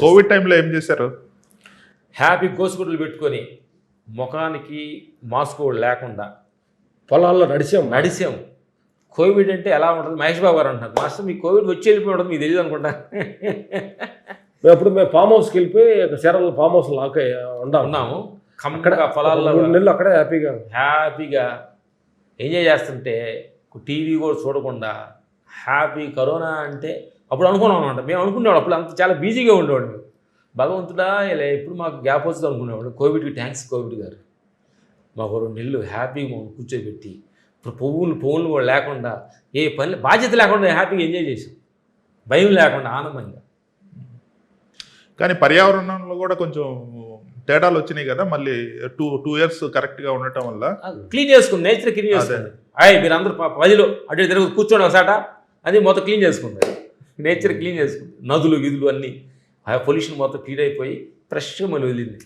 Covid టైంలో ఏం చేశారు? హ్యాపీ గోసుగుడ్లు పెట్టుకొని ముఖానికి మాస్క్ కూడా లేకుండా పొలాల్లో నడిచాం. నడిసాం కోవిడ్ అంటే ఎలా ఉంటుంది? మహేష్ బాబు గారు అంటున్నారు. మాస్టర్ మీకు కోవిడ్ వచ్చి వెళ్ళిపోయి ఉంటుంది మీకు తెలియదు అనుకుంటా. మేము అప్పుడు మేము ఫామ్ హౌస్కి వెళ్ళిపోయి చీరల ఫామ్ హౌస్ లాక్ ఉన్నాం ఉన్నాము. అక్కడ పొలాల్లో మూడు నెలలు అక్కడే హ్యాపీగా హ్యాపీగా ఎంజాయ్ చేస్తుంటే టీవీ కూడా చూడకుండా హ్యాపీ కరోనా అంటే అప్పుడు అనుకున్నాం అనమాట మేము అనుకునేవాడు అప్పుడు అంత చాలా బిజీగా ఉండేవాడు మేము. భగవంతుడా ఇలా ఎప్పుడు మాకు గ్యాప్ వస్తుంది అనుకునేవాడు కోవిడ్కి థ్యాంక్స్ కోవిడ్ గారు. మాకు రెండు నెలలు హ్యాపీగా మమ్మల్ని కూర్చోబెట్టి ఇప్పుడు పువ్వులు పువ్వులు కూడా లేకుండా ఏ పని బాధ్యత లేకుండా హ్యాపీగా ఎంజాయ్ చేసాం భయం లేకుండా ఆనందంగా. కానీ పర్యావరణంలో కూడా కొంచెం తేడాలు వచ్చినాయి కదా మళ్ళీ టూ టూ ఇయర్స్ కరెక్ట్గా ఉండటం వల్ల. క్లీన్ చేసుకుంది నేచర్ క్లీన్ చేసుకుంది. అయ్యి మీరు అందరూ ప- పదిలో అటు ఇటు తిరుగు కూర్చోండి ఒకసాట అది మొత్తం క్లీన్ చేసుకుంది. నేచర్ క్లీన్ చేసుకుంది నదులు గిదులు అన్నీ. ఆ పొల్యూషన్ మొత్తం క్లీన్ అయిపోయి ఫ్రెష్గా మళ్ళీ వదిలింది.